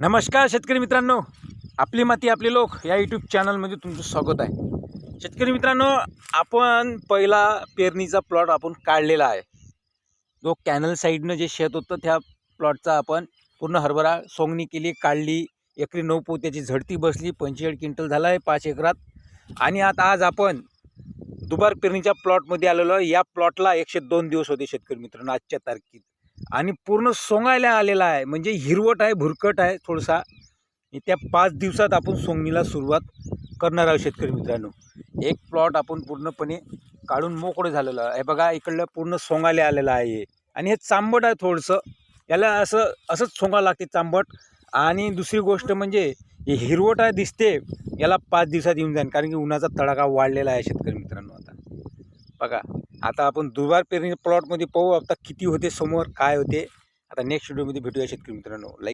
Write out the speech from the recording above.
नमस्कार शेतकरी मित्रांनो. आपली माती आपले लोक या यूट्यूब चॅनलमध्ये तुमचं स्वागत आहे. शेतकरी मित्रांनो आपण पहिला पेरणीचा प्लॉट आपण काढलेला आहे. जो कॅनल साईडनं जे शेत होतं त्या प्लॉटचा आपण पूर्ण हरभरा सोंगणी केली काढली. एकरी नऊ पोत्याची झडती बसली पंचेचाळीस क्विंटल झाला आहे पाच एकरात. आणि आता आज आपण दुबार पेरणीच्या प्लॉटमध्ये आलेलो या प्लॉटला एकशे दोन दिवस होते शेतकरी मित्रांनो आजच्या तारखेत. आणि पूर्ण सोंगायला आलेला आहे. म्हणजे हिरवट आहे भुरकट आहे थोडासा. त्या पाच दिवसात आपण सोंगणीला सुरुवात करणार आहोत शेतकरी मित्रांनो. एक प्लॉट आपण पूर्णपणे काढून मोकळं झालेलं आहे. बघा इकडलं पूर्ण सोंगायला आलेलं आहे. हे. आणि हे चांबट आहे थोडंसं. याला असं असंच सोंगा लागते चांबट. आणि दुसरी गोष्ट म्हणजे हे हिरवट आहे दिसते. याला पाच दिवसात येऊन जाईल कारण की उन्हाचा तडाखा वाढलेला आहे शेतकरी मित्रांनो आता. बघा. आता आपण दुबार पेरणी प्लॉटमध्ये पाहू आता किती होते समोर काय होते? आता नेक्स्ट व्हिडिओमध्ये भेटूया शेतकरी मित्रांनो. लाईक